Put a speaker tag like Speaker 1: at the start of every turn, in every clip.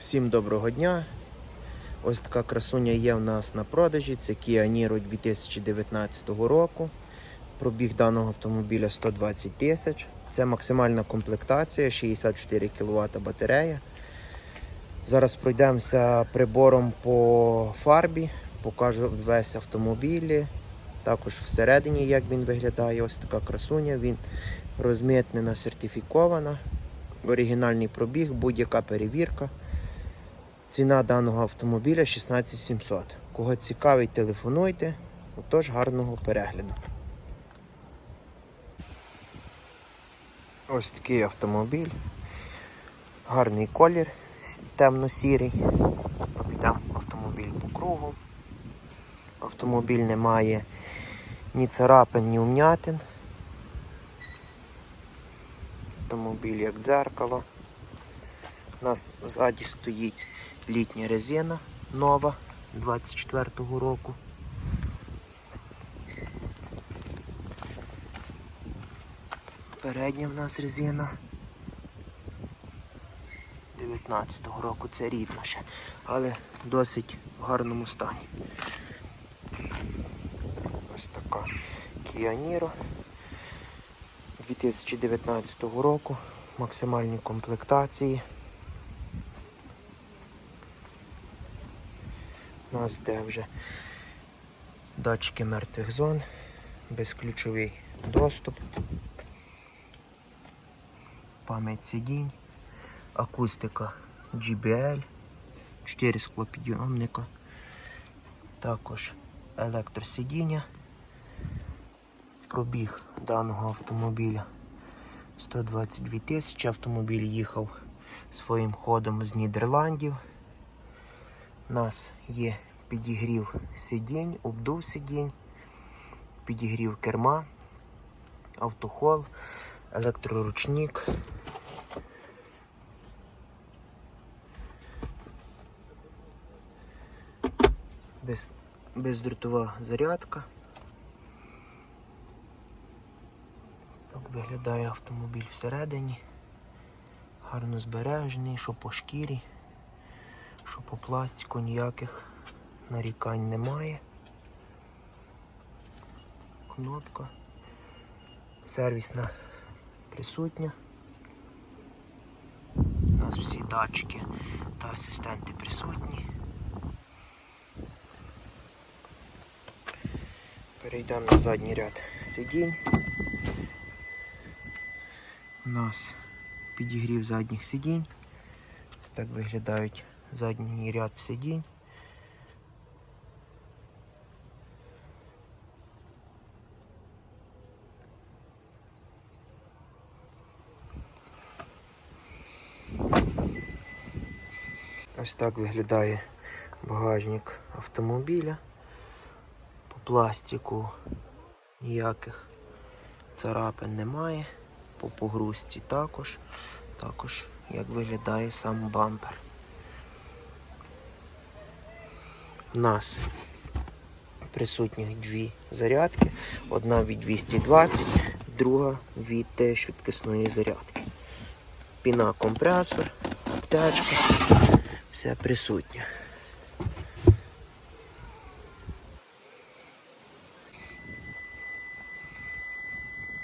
Speaker 1: Всім доброго дня. Ось така красуня є в нас на продажі. Це Kia Niro 2019 року. Пробіг даного автомобіля 120 тисяч. Це максимальна комплектація, 64 кВт батарея. Зараз пройдемося прибором по фарбі, покажу весь автомобіль. Також всередині, як він виглядає, ось така красуня. Він розмитнена, сертифікована. Оригінальний пробіг, будь-яка перевірка. Ціна даного автомобіля 16700. Кого цікавить, телефонуйте. Отож, гарного перегляду. Ось такий автомобіль. Гарний колір, темно-сірий. Обійдемо автомобіль по кругу. Автомобіль не має ні царапин, ні умнятин. Автомобіль як дзеркало. У нас ззаді стоїть літня резина нова 24-го року. Передня в нас резина 19-го року, це рідна ще, але досить в гарному стані. Ось така Niro 2019 року, максимальні комплектації. Нас де вже датчики мертвих зон, безключовий доступ, пам'ять сидінь, акустика GBL, 4 склопідйомника, також електросидіння, пробіг даного автомобіля 122 тисячі. Автомобіль їхав своїм ходом з Нідерландів. У нас є підігрів сидінь, обдув сидінь, підігрів керма, автохол, електроручник. Без, бездротова зарядка. Так виглядає автомобіль всередині. Гарно збережений, що по шкірі що по пластику ніяких нарікань немає. Кнопка. Сервісна присутня. У нас всі датчики та асистенти присутні. Перейдемо на задній ряд сидінь. У нас підігрів задніх сидінь. Ось так виглядають задній ряд сидінь. Ось так виглядає багажник автомобіля. По пластику ніяких царапин немає. По погрузці також. Також як виглядає сам бампер. У нас присутні дві зарядки. Одна від 220, друга від е, швидкісної зарядки. Піна компресор, аптечка, все присутнє.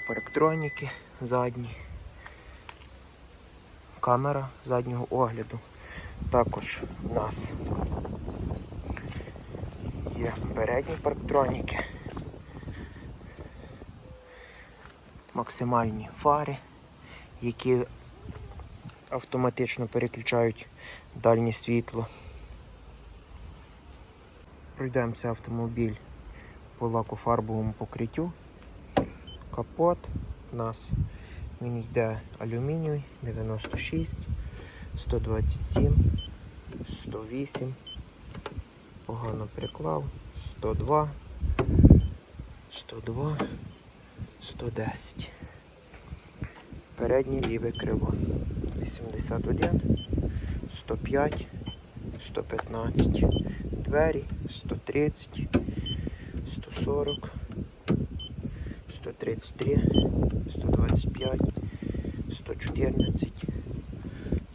Speaker 1: Парктроніки задні. Камера заднього огляду. Також у нас є передні парктроніки, максимальні фари, які автоматично переключають дальнє світло. Пройдемося автомобіль по лакофарбовому покриттю. Капот у нас він йде алюмінієвий 96, 127, 108 погано приклав. 102, 102, 110. Переднє ліве крило. 81, 105, 115. Двері 130, 140, 133, 125, 114, 114.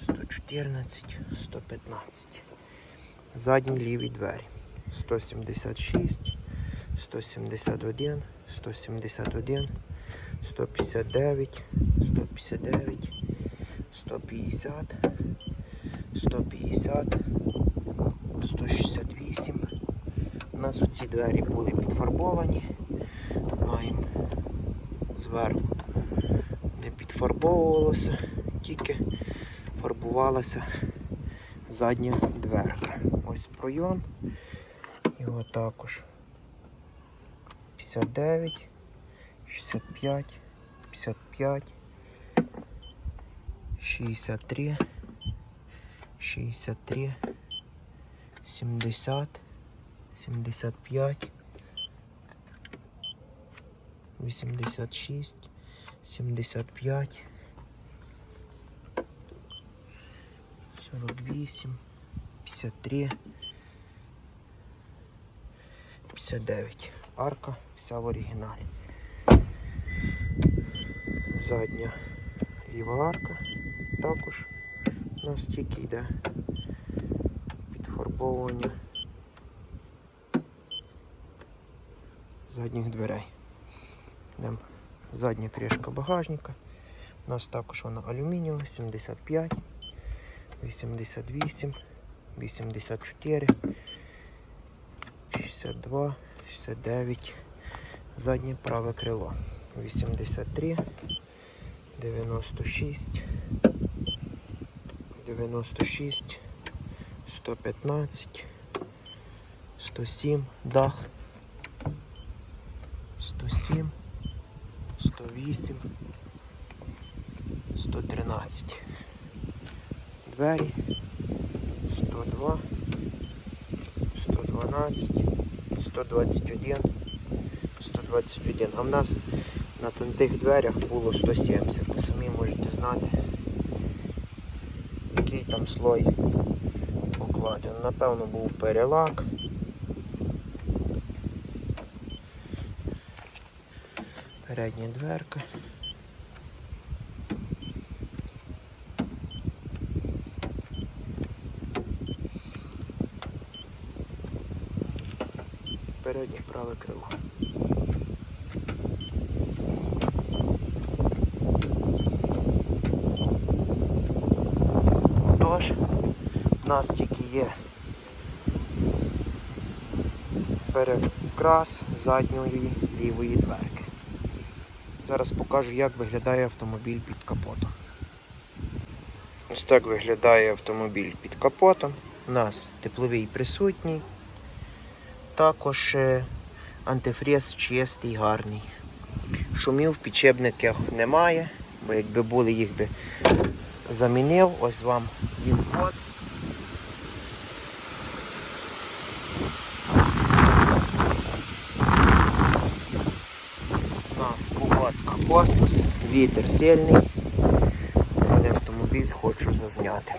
Speaker 1: 114, 115. Задні ліві двері. 176, 171, 171, 159, 159, 150, 150, 168. У нас оці двері були підфарбовані. Маємо зверху. Не підфарбовувалося, тільки фарбувалася задня дверка. Ось пройом. Його також 59, 65, 55, 63, 63, 70, 75, 86, 75, 48, 53, 59. Арка вся в оригіналі. Задня ліва арка також у нас тільки йде підфарбовування задніх дверей. Йдемо. Задня кришка багажника. У нас також вона алюмінієва, 75, 88, 84, 62, 69, заднє праве крило. 83, 96, 96, 115, 107, дах, 107, 108, 113. Двері 102, 112, 121, 121. А в нас на тих дверях було 170. Ви самі можете знати, який там слой покладено. Напевно, був перелак. Передня дверка. Переднє праве крило. Тож, в нас тільки є перекрас задньої лівої дверки. Зараз покажу, як виглядає автомобіль під капотом. Ось так виглядає автомобіль під капотом. У нас тепловий присутній. Також е, антифріз чистий, гарний. Шумів в підшипниках немає, бо якби були, їх би замінив. Ось вам він. У нас погодка космос, вітер сильний, але автомобіль хочу зазняти.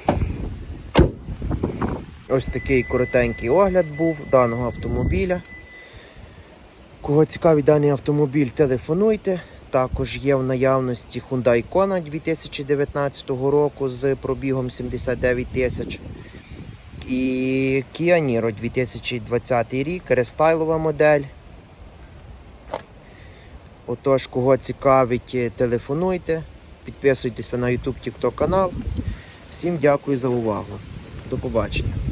Speaker 1: Ось такий коротенький огляд був даного автомобіля. Кого цікавий даний автомобіль, телефонуйте. Також є в наявності Hyundai Kona 2019 року з пробігом 79 тисяч. І Kia Niro 2020 рік, рестайлова модель. Отож, кого цікавить, телефонуйте, підписуйтеся на YouTube TikTok канал. Всім дякую за увагу. До побачення.